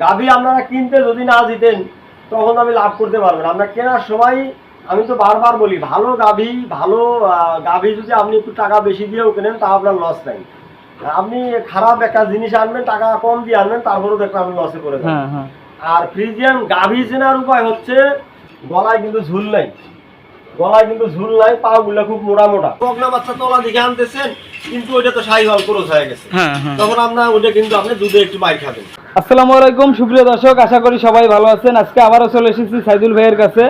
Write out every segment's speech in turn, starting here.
গাভী আপনারা কিনতে যদি না দিতেন তখন আমি লাভ করতে পারবেন আপনার কেনার সময় আমি তো বারবার বলি ভালো গাভী ভালো গাভী যদি আপনি একটু টাকা বেশি দিয়েও কেনেন তা আপনার লস নাই। আপনি খারাপ একটা জিনিস আনবেন টাকা কম দিয়ে আনবেন তারপরেও দেখবেন আপনি লসে করে দেবেন আর ফ্রিজিয়ান গাভী চেনার উপায় হচ্ছে গলায় কিন্তু ঝুল নাই। গলায় কিন্তু ঝুল নাই পা গুলো খুব মোটা মোটা। বকনা বাচ্চা তলা দিকে আনতেছেন কিন্তু ওইটা তো শাহি হল ক্রোজ হয়ে গেছে। হ্যাঁ হ্যাঁ। তখন আপনার ওইটা কিন্তু আপনি দুধে একটু মাইর খাবেন। আসসালামু আলাইকুম সুপ্রিয় দর্শক আশা করি সবাই ভালো আছেন। আজকে আবারও চলে এসেছি সাইদুল ভাইয়ের কাছে।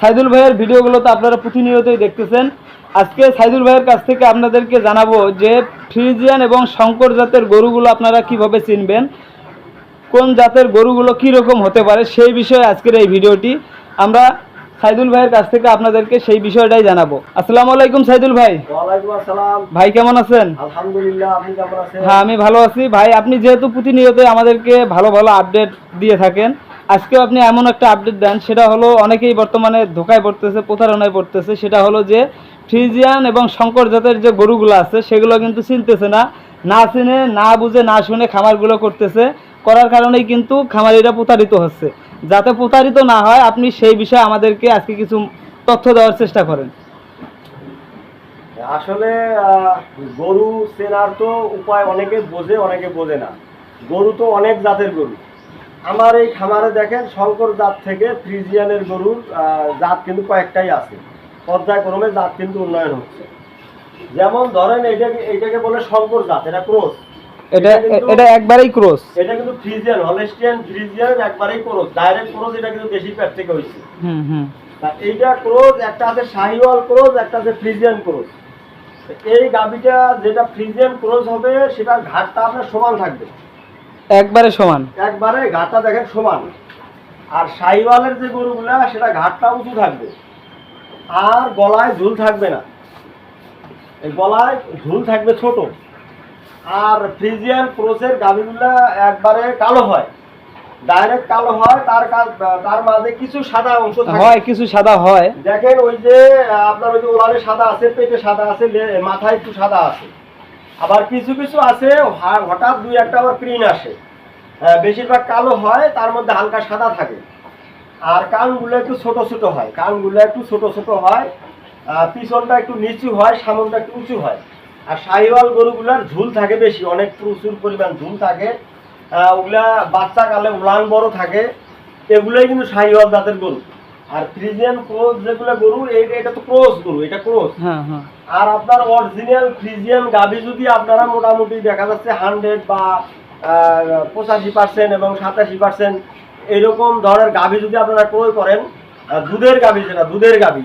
সাইদুল ভাইয়ের ভিডিওগুলো তো আপনারা প্রতিনিয়তই দেখতেছেন। আজকে সাইদুল ভাইয়ের কাছ থেকে আপনাদেরকে জানাব যে ফ্রিজিয়ান এবং শঙ্কর জাতের গরুগুলো আপনারা কীভাবে চিনবেন কোন জাতের গরুগুলো কি রকম হতে পারে সেই বিষয়ে আজকের এই ভিডিওটি। আমরা সাইদুল ভাইয়ের কাছ থেকে আপনাদেরকে সেই বিষয়টাই জানাব। আসসালামু আলাইকুম সাইদুল ভাই। ভাই কেমন আছেন? হ্যাঁ আমি ভালো আছি। ভাই আপনি যেহেতু প্রতিনিয়ত আমাদেরকে ভালো ভালো আপডেট দিয়ে থাকেন আজকেও আপনি এমন একটা আপডেট দেন সেটা হলো অনেকেই বর্তমানে ধোকায় পড়তেছে প্রতারণায় পড়তেছে সেটা হলো যে ফ্রিজিয়ান এবং শঙ্কর জাতের যে গরুগুলো আছে সেগুলো কিন্তু চিনতেছে না না চিনে না বুঝে না শুনে খামারগুলো করতেছে। করার কারণেই কিন্তু খামারিরা প্রতারিত হচ্ছে। যাতে প্রতারিত না হয়, আপনি সেই বিষয়ে আমাদেরকে আজকে কিছু তথ্য দেওয়ার চেষ্টা করেন। আসলে গরু চেনার তো উপায় অনেকে বোঝে অনেকে বোঝে না। গরু তো অনেক জাতের গরু। আমার এই খামারে দেখেন, শঙ্কর জাত থেকে ফ্রিজিয়ানের গরুর জাত কিন্তু কয়েকটাই আছে। পর্যায়ক্রমে জাত কিন্তু উন্নয়ন হচ্ছে। যেমন ধরেন এটাকে এটাকে বলে শঙ্কর জাত, এটা ক্রোস। এটা এটা একবারেই ক্রস। এটা কিন্তু ফ্রিজিয়ান হলেস্টিয়ান ফ্রিজিয়ান একবারেই ক্রোস। ডাইরেক্ট ক্রোস এটা কিন্তু দেশি প্যাট থেকে হুম হুম। এইটা ক্রোজ একটা আছে শাহিওয়াল ক্রোজ একটা আছে ফ্রিজিয়ান ক্রোজ এই গাবিটা যেটা ফ্রিজিয়ান ক্রোজ হবে সেটার ঘাটটা আপনার সমান থাকবে। একবারে সমান। একবারে ঘাটটা দেখেন সমান। আর শাহিওয়ালের যে গরুগুলা সেটা ঘাটটা উঁচু থাকবে। আর গলায় ঝুল থাকবে না। এই গলায় ঝুল থাকবে ছোট। আর ফ্রিজিয়ান ক্রোসের গাবিগুলা একবারে কালো হয়। ডাইরেক্ট কালো হয় তার তার মাঝে কিছু সাদা অংশ থাকে। হয় কিছু সাদা হয়। দেখেন ওই যে আপনার ওই যে ওলারে সাদা আছে পেটে সাদা আছে মাথায় একটু সাদা আছে। আবার কিছু কিছু আছে হঠাৎ দুই একটা আবার প্রিন আসে। বেশিরভাগ কালো হয় তার মধ্যে হালকা সাদা থাকে। আর কানগুলো একটু ছোট ছোট হয়। কানগুলো একটু ছোট ছোট হয় পিছনটা একটু নিচু হয় সামনটা একটু উঁচু হয়। আর শাহিওয়াল গরুগুলার ঝুল থাকে বেশি অনেক প্রচুর পরিমাণ ঝুল থাকে। ওগুলা বাচ্চা কালে উলান বড় থাকে এগুলোই কিন্তু শাহিওয়াল জাতের গরু। আর ফ্রিজিয়ান ক্রোজ যেগুলো গরু এটা তো ক্রোজ গরু এটা হ্যাঁ আর আপনার অরিজিনাল ফ্রিজিয়ান গাভি যদি আপনারা মোটামুটি দেখা যাচ্ছে হান্ড্রেড বা পঁচাশি পার্সেন্ট এবং সাতাশি পার্সেন্ট এরকম ধরনের গাভি যদি আপনারা ক্রয় করেন দুধের গাভি যেটা দুধের গাভি।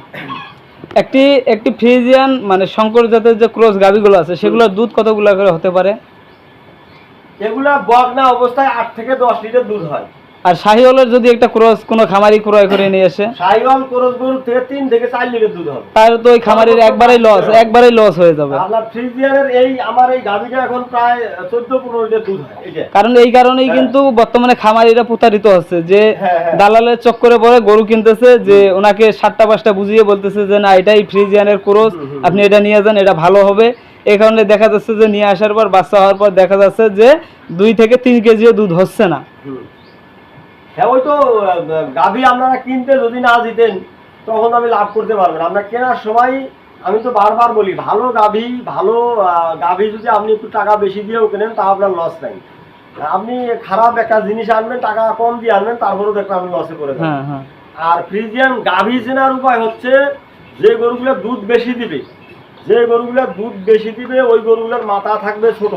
একটি একটি ফ্রিজিয়ান মানে শঙ্কর জাতের যে ক্রস গাভীগুলো আছে সেগুলো দুধ কতগুলো করে হতে পারে? এগুলা বগনা অবস্থায় আট থেকে দশ লিটার দুধ হয়। আর শাহিওয়ালের যদি একটা ক্রস কোনো খামারি ক্রয় করে নিয়ে আসে সাইওয়াল ক্রস গরু থেকে তিন থেকে চার লিটার দুধ হবে তার তো ওই খামারির একবারেই লস একবারেই লস হয়ে যাবে আপনার ফ্রিজিয়ানের এই আমার এই গাভিটা এখন প্রায় চোদ্দ পনেরো লিটার দুধ হয় এই যে কারণ এই কারণেই হ্যাঁ। কিন্তু বর্তমানে খামারিরা প্রতারিত হচ্ছে যে হ্যাঁ, হ্যাঁ। দালালের চক্করে পরে গরু কিনতেছে যে ওনাকে সাতটা পাঁচটা বুঝিয়ে বলতেছে যে না এটাই ফ্রিজিয়ানের ক্রস। আপনি এটা নিয়ে যান এটা ভালো হবে এই কারণে দেখা যাচ্ছে যে নিয়ে আসার পর বাচ্চা হওয়ার পর দেখা যাচ্ছে যে দুই থেকে তিন কেজিও দুধ হচ্ছে না। হ্যাঁ ওই তো গাভী আপনারা কিনতে যদি না দিতেন তখন আমি লাভ করতে পারবেন আমরা কেনার সময় আমি তো বারবার বলি ভালো গাভী ভালো গাভী যদি আপনি একটু টাকা বেশি দিয়েও কেনেন তা আপনার লস নাই। আপনি খারাপ একটা জিনিস আনবেন টাকা কম দিয়ে আনবেন তারপরেও দেখবেন আপনি লসে করে দেবেন হ্যাঁ হ্যাঁ। আর ফ্রিজিয়ান গাভী চেনার উপায় হচ্ছে যে গরুগুলো দুধ বেশি দিবে যে গরুগুলো দুধ বেশি দিবে ওই গরুগুলোর মাথা থাকবে ছোট।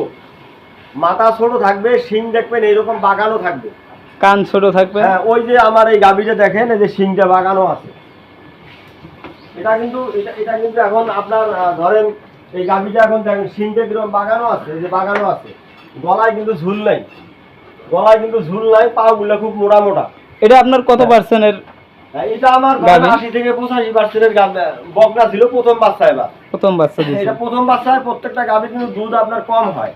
মাথা ছোট থাকবে শিং দেখবেন এইরকম বাগানও থাকবে। কান ছোট থাকবে? হ্যাঁ ওই যে আমার এই গাভীটা দেখেন এই যে শিংটা বাগানো আছে। এটা কিন্তু এটা এটা কিন্তু এখন আপনার ধরেন এই গাভীটা এখন দেখেন শিংটা কীরকম বাগানো আছে এই যে বাগানো আছে। গলায় কিন্তু ঝুল নাই। গলায় কিন্তু ঝুল নাই পাগুলো খুব মোটা মোটা। এটা আপনার কত পার্সেন্টের হ্যাঁ, এটা আমার আশি থেকে পঁচাশি পার্সেন্টের বকনা ছিল প্রথম বাচ্চা এবার। প্রথম বাচ্চা এটা প্রথম বাচ্চায় প্রত্যেকটা গাভী কিন্তু দুধ আপনার কম হয়।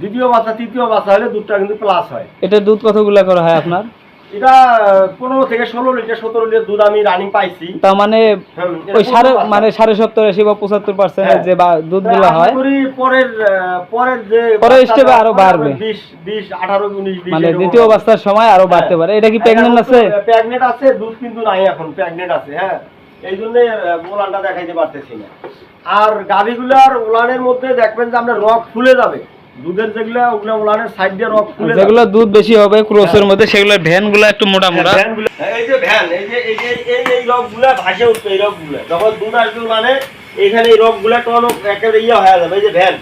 দ্বিতীয় বাচ্চা তৃতীয় বাচ্চা হলে দুধটা কিন্তু প্লাস হয়। এটা দুধ কতগুলা করা হয় আপনার? এটা পনেরো থেকে ষোলো লিটার সতেরো লিটার দুধ আমি রানিং পাইছি। তার মানে ওই সাড়ে মানে সাড়ে সত্তর আশি বা পঁচাত্তর পার্সেন্ট হ্যাঁ। যে বা দুধগুলো হয় পরের পরের যে পরের স্টেপে আরও বাড়বে। বিশ বিশ আঠারো উনিশ বিশ মানে দ্বিতীয়। অবস্থার সময় আরও বাড়তে পারে। এটা কি প্রেগনেন্ট আছে? প্রেগনেন্ট আছে দুধ কিন্তু নাই এখন প্রেগনেন্ট আছে হ্যাঁ। এই জন্য ওলানটা দেখাইতে পারতেছি না। আর গাভিগুলার ওলানের মধ্যে দেখবেন যে আমরা রক ফুলে যাবে। দুধের যেগুলো ওগুলো ওলানের সাইড দিয়ে রক ফুলে যেগুলো দুধ বেশি হবে ক্রোসের মধ্যে সেগুলো ভ্যান একটু মোটা মোটা। ভ্যানগুলো- হ্যাঁ, এই যে ভ্যান এই যে এই এই এই রকগুলা ভাসে উঠবে এই রকগুলা যখন দুধ আসবে ওলানে এখানে এই রকগুলা টন একেবারে ইয়ে হয়ে যাবে এই যে ভ্যান।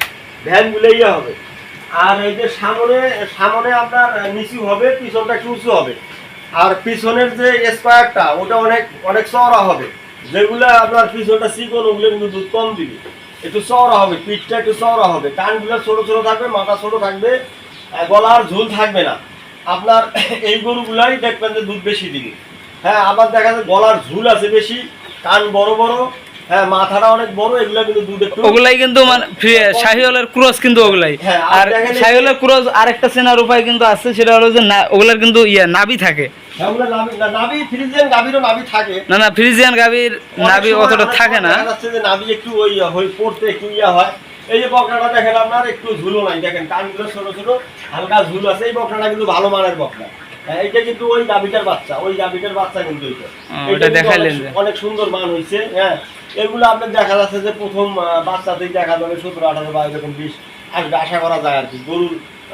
ভ্যানগুলো ইয়ে হবে। আর এই যে সামনে সামনে আপনার নিচু হবে পিছনটা একটু উঁচু হবে। আর পিছনের যে স্কোয়ারটা ওটা অনেক অনেক চওড়া হবে। যেগুলা আপনার পিছনটা চিকন ওগুলো কিন্তু দুধ কম দিবে। একটু চওড়া হবে পিঠটা একটু চওড়া হবে। কানগুলো ছোট ছোট থাকবে মাথা ছোট থাকবে গলার ঝুল থাকবে না। আপনার এই গরুগুলাই দেখবেন যে দুধ বেশি দিবে। হ্যাঁ আবার দেখা যায় গলার ঝুল আছে বেশি কান বড় বড় হ্যাঁ মাথাটা অনেক বড় এগুলো কিন্তু দুধ একটু ওগুলাই কিন্তু মানে শাহিওয়ালের ক্রস কিন্তু ওগুলাই। হ্যাঁ, আর শাহিওয়ালের ক্রস আরেকটা চেনার উপায় কিন্তু আছে সেটা হলো যে ওগুলার কিন্তু ইয়া নাভি থাকে। না, না ফ্রিজিয়ান গাভীর নাভি অতটা থাকে না। দেখা যাচ্ছে যে নাভি একটু ওই পড়তে একটু ইয়া হয়। এই যে বকনাটা দেখেন আপনার একটু ঝুলো নাই দেখেন কানগুলো ছোট ছোট হালকা ঝুল আছে। এই বকনাটা কিন্তু ভালো মানের বকনা হ্যাঁ, কিন্তু ওই গাভিটার বাচ্চা ওই গাভিটার বাচ্চা কিন্তু এইটা। ও, এইটা ওটা কিন্তু দেখাইলেন অনেক- সুন্দর মান হয়েছে হ্যাঁ। এগুলো আপনার দেখা যাচ্ছে যে প্রথম বাচ্চাতেই দেখা যাবে সতেরো আঠারো বা এরকম বিশ আসবে আশা করা যায় আর কি। গরুর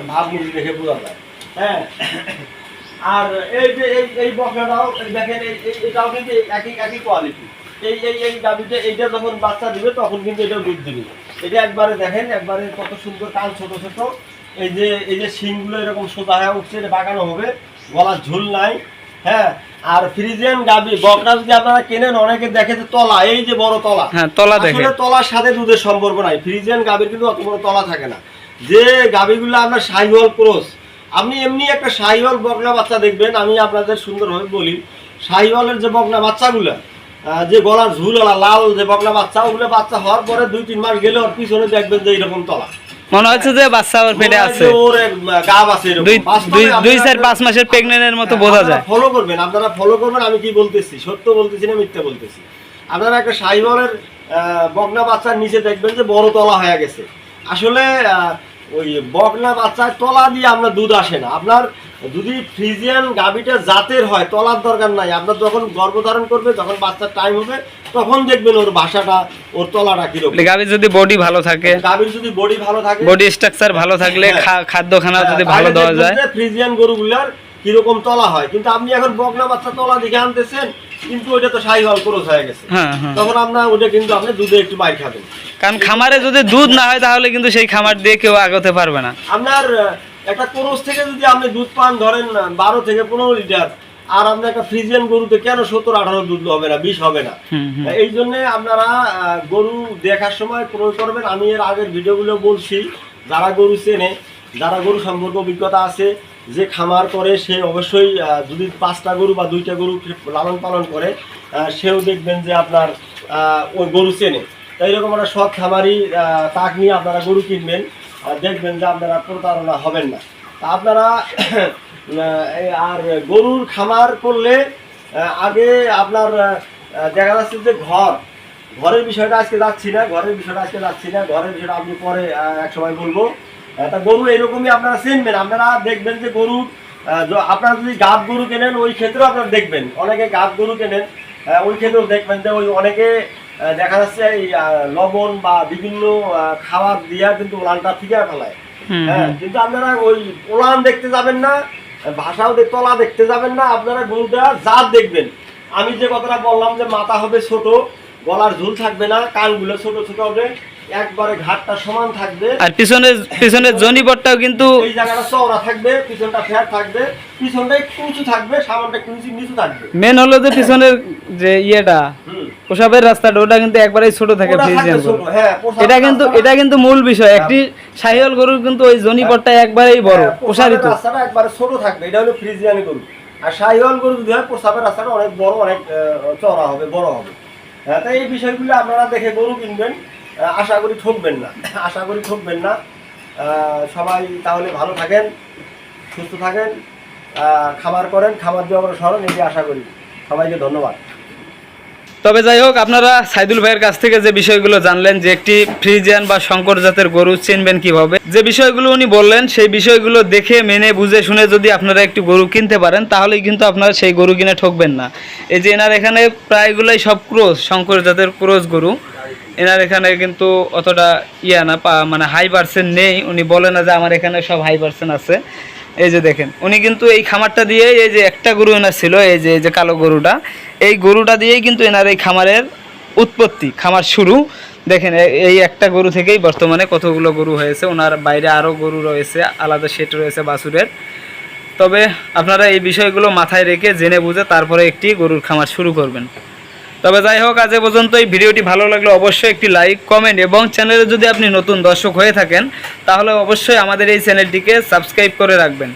ভাবমূর্তি দেখে বোঝা যায়। হ্যাঁ। আর এই যে এই এই বকনাটাও এই দেখেন এই এই- এটাও কিন্তু একই একই কোয়ালিটি এই এই এই গাভিটা এইটা যখন বাচ্চা দিবে তখন কিন্তু এটাও দুধ দিবে। এটা একবারে দেখেন একবারে কত সুন্দর কান ছোট ছোট। এই যে এই যে শিংগুলো এরকম সোজা হয়ে উঠছে এটা বাগানো হবে। গলার ঝুল নাই হ্যাঁ? আর ফ্রিজিয়ান গাভি বকরা যদি আপনারা কেনেন? অনেকে দেখে যে তলা এই যে বড় তলা। হ্যাঁ তলা দেখে। আসলে তলার সাথে দুধের সম্পর্ক নাই। ফ্রিজিয়ান গাভীর কিন্তু অত বড় তলা থাকে না। যে গাভীগুলো আপনার শাহিওয়াল ক্রস আপনি এমনি একটা শাহিওয়াল বকনা বাচ্চা দেখবেন আমি আপনাদের সুন্দরভাবে বলি। শাহিওয়ালের যে বকনা বাচ্চাগুলো যে গলার ঝুলওয়ালা লাল যে বকনা বাচ্চা ওগুলো বাচ্চা হওয়ার পরে দুই তিন মাস গেলে ওর পিছনে দেখবেন যে এরকম তলা। মনে হচ্ছে যে বাচ্চা ওর পেটে আছে। ওর গাব আছে দুই আপনারা- চার পাঁচ মাসের প্রেগনেন্টের মতো বোঝা যায়। ফলো করবেন আপনারা ফলো করবেন আমি কি বলতেছি? সত্য বলতেছি না মিথ্যা বলতেছি? আপনারা একটা বকনা বাচ্চার নিচে দেখবেন যে বড় তলা হয়ে গেছে। আসলে আহ, ওই বকনা বাচ্চার তলা দিয়ে আপনার দুধ আসে না। আপনার যদি ফ্রিজিয়ান গাভিটা জাতের হয় তলার দরকার নাই। আপনার যখন গর্ভধারণ করবে যখন বাচ্চার টাইম হবে তখন দেখবেন ওর বাসাটা ওর তলাটা কীরকম। গাভীর যদি বডি ভালো থাকে গাভির যদি বডি ভালো থাকে বডি স্ট্রাকচার ভালো থাকলে হ্যাঁ। খাদ্য খানা যদি হ্যাঁ, ভালো দেওয়া যায়। ফ্রিজিয়ান গরুগুলার কীরকম তলা হয়। কিন্তু আপনি এখন বকনা বাচ্চা তলা দেখে আনতেছেন কিন্তু ওইটা তো ক্রস হয়ে গেছে। হ্যাঁ হ্যাঁ। তখন আপনার ওটা কিন্তু আপনি দুধে একটু বাইর খাবেন। কারণ খামারে যদি দুধ না হয় তাহলে কিন্তু সেই খামার দিয়ে কেউ আগাতে পারবে না। আপনার একটা ক্রস থেকে যদি আপনি দুধ পান ধরেন বারো থেকে পনেরো লিটার আর আপনার একটা ফ্রিজিয়ান গরুতে কেন সত্তর আঠারো দুধ হবে না বিষ হবে না। এই জন্য আপনারা গরু দেখার সময় প্রয়োগ করবেন। আমি এর আগের ভিডিওগুলো বলছি যারা গরু চেনে যারা গরু সম্পর্কে অভিজ্ঞতা আছে যে খামার করে, সে অবশ্যই যদি পাঁচটা গরু বা দুইটা গরু লালন পালন করে সেও দেখবেন যে আপনার ওই গরু চেনে। তাই এরকম একটা সৎ খামারি তাক নিয়ে আপনারা গরু কিনবেন দেখবেন যে আপনারা প্রতারণা হবেন না। তা আপনারা আর গরুর খামার করলে আগে আপনার দেখা যাচ্ছে যে ঘর, ঘরের বিষয়টা আজকে যাচ্ছি না, ঘরের বিষয়টা আজকে যাচ্ছি না, ঘরের বিষয়টা আপনি পরে এক সময় বলব। তা গরু এরকমই আপনারা চিনবেন। আপনারা দেখবেন যে গরু আপনারা যদি গাব গরু কেনেন ওই ক্ষেত্রেও আপনারা দেখবেন। অনেকে গাব গরু কেনেন ওই ক্ষেত্রেও দেখবেন যে ওই অনেকে দেখা যাচ্ছে এই লবণ বা বিভিন্ন খাবার দিয়া কিন্তু ওলানটা ঠিকা ফেলায়। হ্যাঁ কিন্তু আপনারা ওই ওলান দেখতে যাবেন না ভাষাও তলা দেখতে যাবেন না আপনারা গরুটা জাত দেখবেন। আমি যে কথাটা বললাম যে মাথা হবে ছোট গলার ঝুল থাকবে না কানগুলো ছোট ছোট হবে একবারে ঘাটটা সমান থাকবে। আর পিছনের পিছনের কিন্তু এই জায়গাটা চওড়া থাকবে পিছনটা থাকবে পিছনটা একটু উঁচু থাকবে সামনটা একটু নিচু নিচু থাকবে। মেন হলো যে পিছনের যে ইয়েটা রাস্তাটা ওটা কিন্তু একবারেই ছোট থাকে হ্যাঁ, এটা কিন্তু এটা কিন্তু মূল বিষয়। একটি সাহিওয়াল গরুর কিন্তু ওই জনিপটটা একবারেই বড় হ্যাঁ, প্রসারিত। রাস্তাটা একবারে ছোট থাকবে এটা হলো ফ্রিজিয়ানি গরু। আর শাহিওয়াল গরু যদি হয় প্রসাবের রাস্তাটা অনেক বড় অনেক চওড়া হবে বড় হবে। হ্যাঁ তাই এই বিষয়গুলো আপনারা দেখে গরু কিনবেন। আশা করি ঠকবেন না। আশা করি ঠকবেন না। সবাই তাহলে ভালো থাকেন, সুস্থ থাকেন খামার করেন, খাবার দিয়ে আমরা সরণ এটি আশা করি। সবাইকে ধন্যবাদ। তবে যাই হোক, আপনারা সাইদুল ভাইয়ের কাছ থেকে যে বিষয়গুলো জানলেন, যে একটি ফ্রিজিয়ান বা শঙ্কর জাতের গরু চিনবেন কীভাবে, যে বিষয়গুলো উনি বললেন, সেই বিষয়গুলো দেখে, মেনে, বুঝে, শুনে যদি আপনারা একটি গরু কিনতে পারেন, তাহলেই কিন্তু আপনারা সেই গরু কিনে ঠকবেন না। এই যে এনার এখানে প্রায়গুলোই সব ক্রোজ, শঙ্কর জাতের ক্রোজ গরু। এনার এখানে কিন্তু অতটা ইয়া না, পা- মানে হাই পার্সেন্ট নেই। উনি বলে না যে আমার এখানে সব হাই পার্সেন্ট আছে। এই যে দেখেন, উনি কিন্তু এই খামারটা দিয়ে এই যে একটা গরু এনার ছিল, এই যে এই যে কালো গরুটা। এই গরুটা দিয়েই কিন্তু এনার এই খামারের উৎপত্তি, খামার শুরু। দেখেন এই একটা গরু থেকেই বর্তমানে কতগুলো গরু হয়েছে, ওনার বাইরে আরও গরু রয়েছে, আলাদা সেট রয়েছে বাছুরের। তবে আপনারা এই বিষয়গুলো মাথায় রেখে জেনে বুঝে তারপরে একটি গরুর খামার শুরু করবেন। তবে যাই হোক, আজ পর্যন্ত এই ভিডিওটি ভালো লাগলে অবশ্যই একটি লাইক, কমেন্ট এবং চ্যানেলে যদি আপনি নতুন দর্শক হয়ে থাকেন, তাহলে অবশ্যই আমাদের এই চ্যানেলটিকে সাবস্ক্রাইব করে রাখবেন।